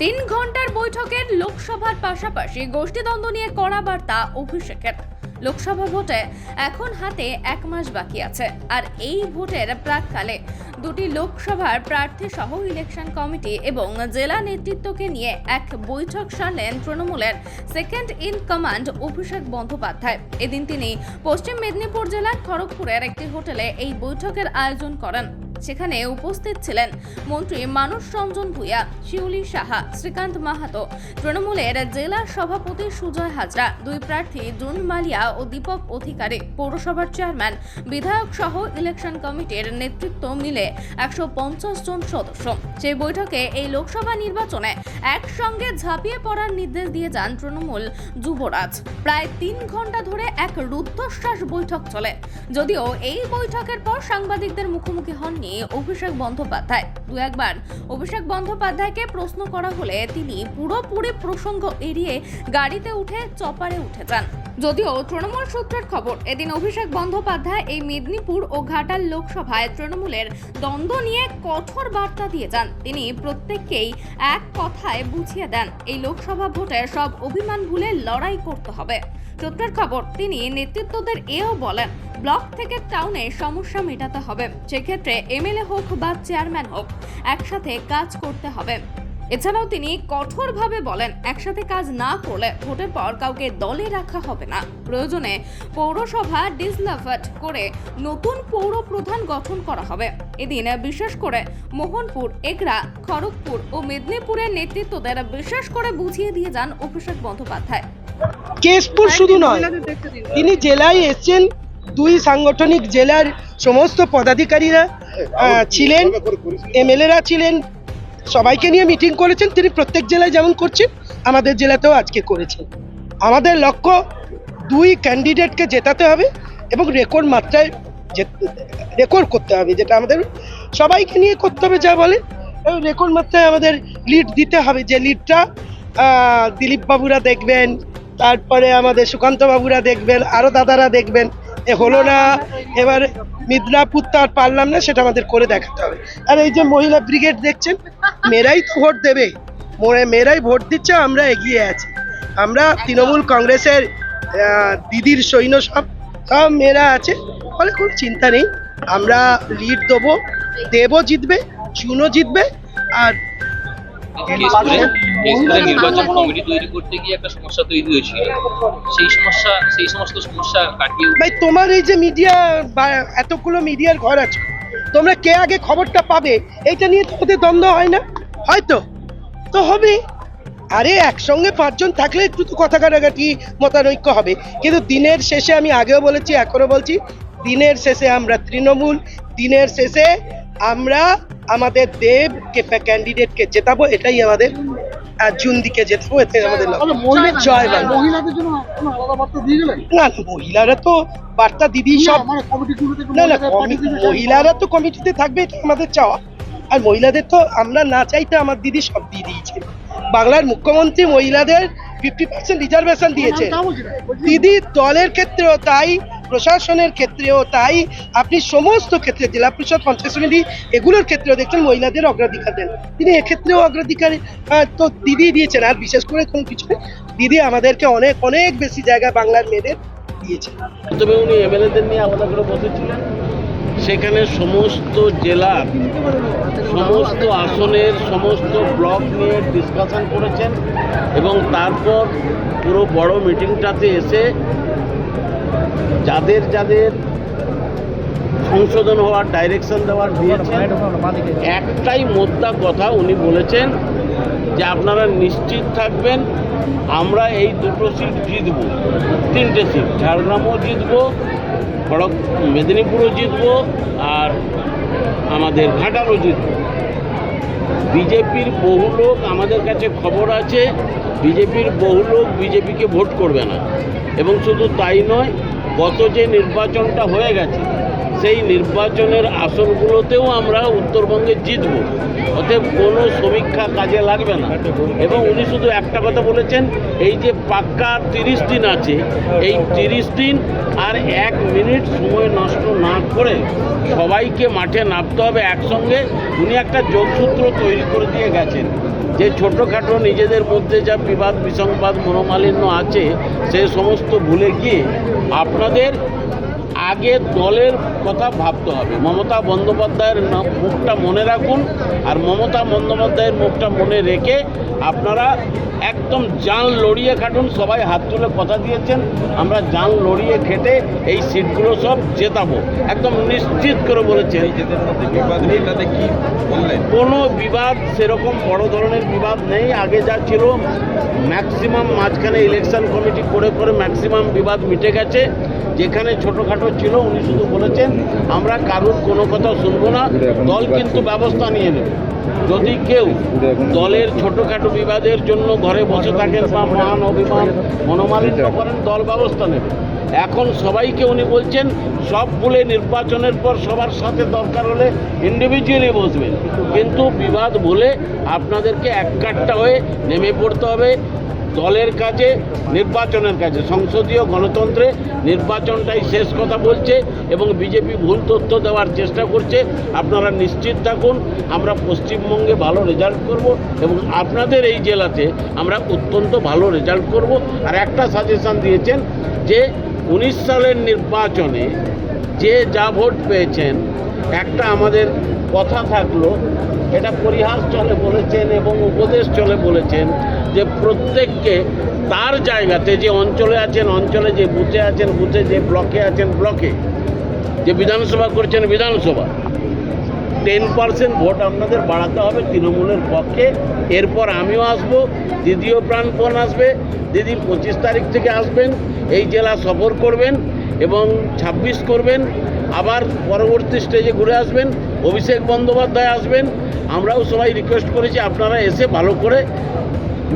তিন ঘণ্টার বৈঠকের লোকসভার পাশাপাশি গোষ্ঠীদ্বন্দ্ব নিয়ে কড়া বার্তা অভিষেকের। লোকসভা ভোটে এখন হাতে এক মাস বাকি আছে, আর এই ভোটের প্রাককালে দুটি লোকসভার প্রার্থী সহ ইলেকশন কমিটি এবং জেলা নেতৃত্বকে নিয়ে এক বৈঠক সারলেন তৃণমূলের second in command Abhishek Bandyopadhyay. এদিন তিনি পশ্চিম মেদিনীপুর জেলার খড়গপুরের একটি হোটেলে এই বৈঠকের আয়োজন করেন। সেখানে উপস্থিত ছিলেন মন্ত্রী মানস রঞ্জন ভূঁইয়া, শিউলি সাহা, শ্রীকান্ত মাহাতো, তৃণমূলের জেলা সভাপতি সুজয় হাজরা, দুই প্রার্থী জুন মালিয়া ও দীপক অধিকারী, পৌরসভার চেয়ারম্যান, বিধায়ক সহ ইলেকশন কমিটির নেতৃত্ব মিলে একশো পঞ্চাশ জন সদস্য। সেই বৈঠকে এই লোকসভা নির্বাচনে একসঙ্গে ঝাঁপিয়ে পড়ার নির্দেশ দিয়ে যান তৃণমূল যুবরাজ। প্রায় তিন ঘণ্টা ধরে এক রুদ্ধশ্বাস বৈঠক চলে। যদিও এই বৈঠকের পর সাংবাদিকদের মুখোমুখি হননি অভিষেক বন্দ্যোপাধ্যায়। দু একবার অভিষেক বন্দ্যোপাধ্যায়কে প্রশ্ন করা হলে তিনি পুরোপুরি প্রসঙ্গ এড়িয়ে গাড়িতে উঠে চপারে উঠে যান। যদিও তৃণমূল সূত্রের খবর, এদিন অভিষেক বন্দ্যোপাধ্যায় এই মেদিনীপুর ও ঘাটাল লোকসভায় তৃণমূলের দ্বন্দ্ব নিয়ে কঠোর বার্তা দিয়ে যান। তিনি প্রত্যেককেই এক কথায় বুঝিয়ে দেন, এই লোকসভা ভোটে সব অভিমান ভুলে লড়াই করতে হবে। সূত্রের খবর, তিনি নেতৃত্বদের এও বলেন, ব্লক থেকে টাউনে সমস্যা মেটাতে হবে, সেক্ষেত্রে এমএলএ হোক বা চেয়ারম্যান হোক, একসাথে কাজ করতে হবে। এছাড়াও তিনি কঠোরভাবে বলেন একসাথে কাজ না করলে ভোটের পর কাউকে দলে রাখা হবে না। প্রয়োজনে পৌরসভা ডিসলাভট করে নতুন পৌর প্রধান গঠন করা হবে। এদিন বিশেষ করে মোহনপুর এগরা খড়গপুর ও মেদিনীপুরের নেতৃত্বদের বিশেষ করে বুঝিয়ে দিয়ে যান অভিষেক বন্দ্যোপাধ্যায়। কেশপুর শুধু নয় তিনি জেলায় এসছেন দুই সাংগঠনিক জেলার সমস্ত পদাধিকারীরা আহ, ছিলেন এমএলএরা ছিলেন সবাইকে নিয়ে মিটিং করেছেন, তিনি প্রত্যেক জেলায় যেমন করছেন, আমাদের জেলাতেও আজকে করেছেন। আমাদের লক্ষ্য দুই ক্যান্ডিডেটকে জেতাতে হবে এবং রেকর্ড মাত্রায় রেকর্ড করতে হবে, যেটা আমাদের সবাইকে নিয়ে করতে হবে, যা বলে রেকর্ড মাত্রায় আমাদের লিড দিতে হবে, যে লিডটা দিলীপ বাবুরা দেখবেন, তারপরে আমাদের সুকান্ত বাবুরা দেখবেন, আরও দাদারা দেখবেন। এ হলো না, এবার মিদনাপুর তো আর পারলাম না, সেটা আমাদের করে দেখাতে হবে। আর এই যে মহিলা ব্রিগেড দেখছেন, মেয়েরাই তো ভোট দেবে। মেয়েরাই ভোট দিচ্ছে, আমরা এগিয়ে আছি। আমরা তৃণমূল কংগ্রেসের দিদির সৈন্য সব সব মেয়েরা আছে, ফলে কোনো চিন্তা নেই। আমরা লিড দেবো, দেবও জিতবে চুনও জিতবে, আর কেশপুরে নির্বাচন কমিটি তৈরি করতে গিয়ে একটা সমস্যা তৈরি হয়েছিল সেই সমস্যা সেই সমস্ত সমস্যা কাটিয়ে ভাই তোমার এই যে মিডিয়া এতগুলো মিডিয়ার ঘর আছে তোমরা কে আগে খবরটা পাবে? এইটা নিয়ে তোমাদের দ্বন্দ্ব হয় না। হয়তো। তো হবে আরে একসঙ্গে পাঁচজন থাকলে একটু তো কথা কাটাকাটি মতানৈক্য হবে। কিন্তু দিনের শেষে আমি আগেও বলেছি এখনও বলছি দিনের শেষে আমরা তৃণমূল দিনের শেষে আমরা আমাদের দেবকে ক্যান্ডিডেটকে জেতাবো এটাই আমাদের আর জুন্দিকে যেতে হয়েছে আমাদের জয় বাংলা। মহিলাদের জন্য আলাদা বার্তা দিয়ে গেলেন? না না, মহিলারা তো বার্তা দিদি সব মানে না না মহিলারা তো কমিটিতে থাকবে এটা আমাদের চাওয়া। আর মহিলাদের তো আমরা না চাইতে আমার দিদি সব দিয়ে দিয়েছে। বাংলার মুখ্যমন্ত্রী মহিলাদের ফিফটি পার্সেন্ট রিজার্ভেশন দিয়েছে। দিদি দলের ক্ষেত্রেও তাই প্রশাসনের ক্ষেত্রেও তাই আপনি সমস্ত ক্ষেত্রে জেলা পরিষদ পঞ্চায়েত সমিতি এগুলোর ক্ষেত্রেও দেখছেন মহিলাদের অগ্রাধিকার দেন। তিনি এক্ষেত্রেও অগ্রাধিকার তো দিদি দিয়েছেন আর বিশেষ করে কোনো কিছু নেই। দিদি আমাদেরকে অনেক অনেক বেশি জায়গা বাংলার মেয়েদের দিয়েছে প্রথমে উনি এমএলএদের নিয়ে আলাদা করে বসেছিলেন। সেখানে সমস্ত জেলার সমস্ত আসনের সমস্ত ব্লক নিয়ে ডিসকাশন করেছেন এবং তারপর পুরো বড় মিটিংটাতে এসে যাদের যাদের সংশোধন হওয়ার ডাইরেকশন দেওয়ার দিয়েছেন, একটাই মোদ্দা কথা উনি বলেছেন যে আপনারা নিশ্চিত থাকবেন, আমরা এই দুটো সিট জিতব। তিনটে সিট ঝাড়গ্রামও জিতব খড়গ, মেদিনীপুরও জিতব আর আমাদের ঘাটারও জিতব। বিজেপির বহু লোক আমাদের কাছে খবর আছে, বিজেপির বহু লোক বিজেপিকে ভোট করবে না। এবং শুধু তাই নয়, গত যে নির্বাচনটা হয়ে গেছে সেই নির্বাচনের আসনগুলোতেও আমরা উত্তরবঙ্গে জিতব। অতএব কোনো সমীক্ষা কাজে লাগবে না। এবং উনি শুধু একটা কথা বলেছেন, এই যে পাক্কা তিরিশ দিন আছে, এই তিরিশ দিন আর এক মিনিট সময় নষ্ট না করে সবাইকে মাঠে নামতে হবে একসঙ্গে। উনি একটা যোগসূত্র তৈরি করে দিয়ে গেছেন যে ছোটোখাটো নিজেদের মধ্যে যা বিবাদ বিসংবাদ মনোমালিন্য আছে, সে সমস্ত ভুলে গিয়ে আপনাদের আগে দলের কথা ভাবতে হবে। মমতা বন্দ্যোপাধ্যায়ের মুখটা মনে রাখুন আর মমতা বন্দ্যোপাধ্যায়ের মুখটা মনে রেখে আপনারা একদম জান লড়িয়ে খাটুন সবাই হাত তুলে কথা দিয়েছেন আমরা জান লড়িয়ে খেটে এই সিটগুলো সব জেতাবো। একদম নিশ্চিত করে বলেছেন। বিবাদ মেটাতে কি কোনো বিবাদ সেরকম বড় ধরনের বিবাদ নেই। আগে যা ছিল ম্যাক্সিমাম মাঝখানে ইলেকশন কমিটি করে করে ম্যাক্সিমাম বিবাদ মিটে গেছে। যেখানে ছোটোখাটো ছিল, উনি শুধু বলেছেন, আমরা কারুর কোনো কথা শুনব না, দল কিন্তু ব্যবস্থা নিয়ে নেবে। যদি কেউ দলের ছোটোখাটো বিবাদের জন্য ঘরে বসে থাকেন বা মান, অভিমান, মনোমালিন্য করেন, দল ব্যবস্থা নেবে। এখন সবাইকে উনি বলছেন, সব বলে নির্বাচনের পর সবার সাথে দরকার হলে ইন্ডিভিজুয়ালি বসবেন। কিন্তু বিবাদ বলে আপনাদেরকে এক এককাট্টা হয়ে নেমে পড়তে হবে। দলের কাজে, নির্বাচনের কাজে। সংসদীয় গণতন্ত্রে নির্বাচনটাই শেষ কথা বলছে এবং বিজেপি ভুল তথ্য দেওয়ার চেষ্টা করছে। আপনারা নিশ্চিত থাকুন, আমরা পশ্চিমবঙ্গে ভালো রেজাল্ট করব এবং আপনাদের এই জেলাতে আমরা অত্যন্ত ভালো রেজাল্ট করব। আর একটা সাজেশন দিয়েছেন যে, উনিশ সালের নির্বাচনে যে যা ভোট পেয়েছেন, একটা আমাদের কথা থাকল, এটা পরিহাস চলে বলেছেন এবং উপদেশ চলে বলেছেন। যে প্রত্যেককে তার জায়গাতে যে অঞ্চলে আছেন, অঞ্চলে যে বুথে আছেন, বুথে যে ব্লকে আছেন, ব্লকে যে বিধানসভা করছেন বিধানসভা টেন পার্সেন্ট ভোট আপনাদের বাড়াতে হবে তৃণমূলের পক্ষে। এরপর আমিও আসব, দিদিও প্রাণপণ আসবে, দিদি পঁচিশ তারিখ থেকে আসবেন, এই জেলা সফর করবেন এবং ছাব্বিশ করবেন। আবার পরবর্তী স্টেজে ঘুরে আসবেন, অভিষেক বন্দ্যোপাধ্যায় আসবেন। আমরাও সবাই রিকোয়েস্ট করেছি আপনারা এসে ভালো করে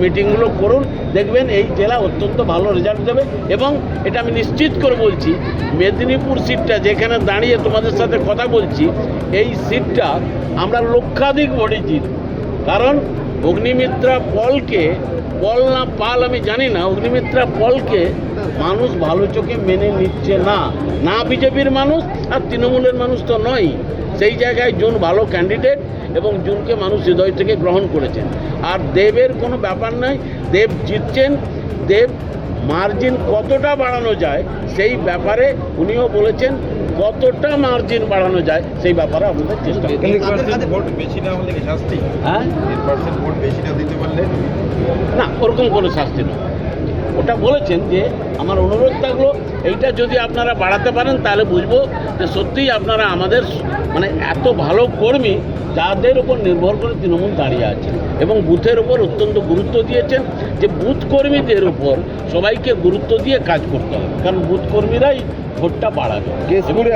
মিটিংগুলো করুন, দেখবেন এই জেলা অত্যন্ত ভালো রেজাল্ট দেবে এবং এটা আমি নিশ্চিত করে বলছি, মেদিনীপুর সিটটা যেখানে দাঁড়িয়ে তোমাদের সাথে কথা বলছি, এই সিটটা আমরা লক্ষাধিক ভোটে জিত। কারণ অগ্নিমিত্রা পলকে, পল না পাল আমি জানি না, অগ্নিমিত্রা পলকে মানুষ ভালো চোখে মেনে নিচ্ছে না। না বিজেপির মানুষ, আর তৃণমূলের মানুষ তো নয়। সেই জায়গায় জুন ভালো ক্যান্ডিডেট এবং জুনকে মানুষ হৃদয় থেকে গ্রহণ করেছেন। আর দেবের কোনো ব্যাপার নয় দেব জিতছেন দেব মার্জিন কতটা বাড়ানো যায় সেই ব্যাপারে উনিও বলেছেন কতটা মার্জিন বাড়ানো যায় সেই ব্যাপারে আমাদের চেষ্টা করব। ভোট বেশি না শাস্তি? হ্যাঁ? ভোট বেশি দিতে পারলে? না ওরকম কোনো শাস্তি নয়। ওটা বলেছেন যে আমার অনুরোধ থাকল এইটা যদি আপনারা বাড়াতে পারেন তাহলে বুঝব যে সত্যিই আপনারা আমাদের মানে এত ভালো কর্মী যাদের উপর নির্ভর করে তৃণমূল দাঁড়িয়ে আছে এবং বুথের উপর অত্যন্ত গুরুত্ব দিয়েছেন যে বুথ কর্মীদের উপর সবাইকে গুরুত্ব দিয়ে কাজ করতে হবে কারণ বুথ কর্মীরাই ভোটটা বাড়াবে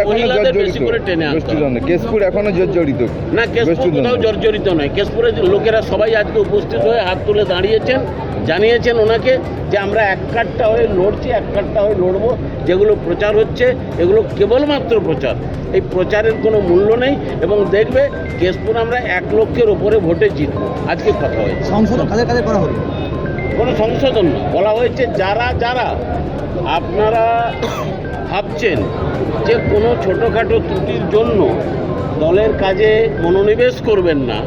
মহিলাদের বেশি করে টেনে জর্জরিত আনতে কেশপুর এখনও জর্জরিত না কেশপুর কোথাও জর্জরিত নয় কেশপুরে যে লোকেরা সবাই আজকে উপস্থিত হয়ে হাত তুলে দাঁড়িয়েছেন। জানিয়েছেন ওনাকে যে আমরা এক কাঠটা হয়ে লড়ছি এক কাঠটা হয়ে লড়বো। যেগুলো প্রচার হচ্ছে এগুলো কেবলমাত্র প্রচার। এই প্রচারের কোনো মূল্য নেই এবং দেখবে কেশপুর আমরা এক লক্ষের ওপরে ভোটে জিতবো। আজকে কথা হয়েছে। সংশোধন কাদের কাদের করা হবে কোনো সংশোধন না। বলা হয়েছে যারা যারা আপনারা ভাবছেন যে কোনো ছোটোখাটো ত্রুটির জন্য দলের কাজে মনোনিবেশ করবেন না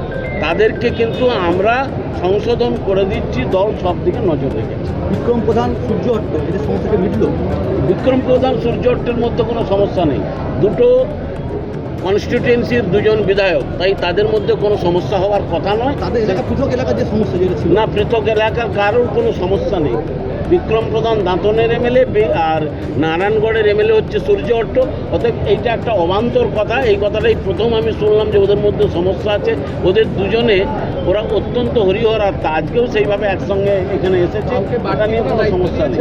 তাদেরকে কিন্তু আমরা সংশোধন করে দিচ্ছি দল সব দিকে নজর রেখেছে। বিক্রম প্রধান সূর্য হট্ট এটা সমস্যাকে মিটল? বিক্রম প্রধান সূর্য হট্টের মধ্যে কোনো সমস্যা নেই। দুটো কনস্টিটিউয়েন্সির দুজন বিধায়ক তাই তাদের মধ্যে কোনো সমস্যা হওয়ার কথা নয়। তাদের এলাকা পৃথক এলাকার যে সমস্যা না পৃথক এলাকার কারোর কোনো সমস্যা নেই। বিক্রম প্রধান দাঁতনের এমএলএ আর নারায়ণগড়ের এমএলএ হচ্ছে সূর্য অট্ট। অতএব এইটা একটা অবান্তর কথা। এই কথাটাই প্রথম আমি শুনলাম যে ওদের মধ্যে সমস্যা আছে। ওদের দুজনে ওরা অত্যন্ত হরিহর আত্মা আজকেও সেইভাবে একসঙ্গে এখানে এসেছে। বাটা নিয়ে কোনো সমস্যা নেই।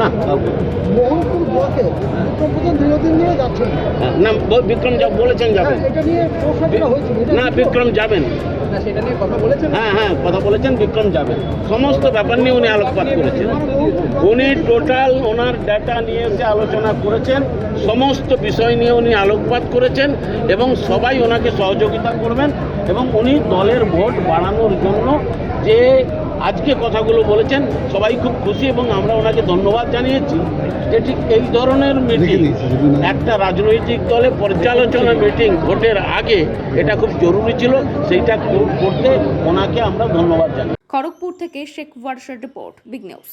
না। বিক্রম হ্যাঁ, না বিক্রম যা বলেছেন যাবেন। হয়েছিল। না বিক্রম যাবেন। হ্যাঁ হ্যাঁ কথা বলেছেন বিক্রম যাবেন। সমস্ত ব্যাপার নিয়ে উনি আলোকপাত করেছেন। উনি টোটাল ওনার ডাটা নিয়ে এসে আলোচনা করেছেন, সমস্ত বিষয় নিয়ে উনি আলোকপাত করেছেন এবং সবাই ওনাকে সহযোগিতা করবেন এবং উনি দলের ভোট বাড়ানোর জন্য যে আজকে কথাগুলো বলেছেন, সবাই খুব খুশি এবং আমরা ওনাকে ধন্যবাদ জানিয়েছি যে ঠিক এই ধরনের মিটিং একটা রাজনৈতিক দলে পর্যালোচনা মিটিং ভোটের আগে এটা খুব জরুরি ছিল, সেইটা করতে ওনাকে আমরা ধন্যবাদ জানাই খড়গপুর থেকে শেখ ওয়ার্সের রিপোর্ট বিগ নিউজ।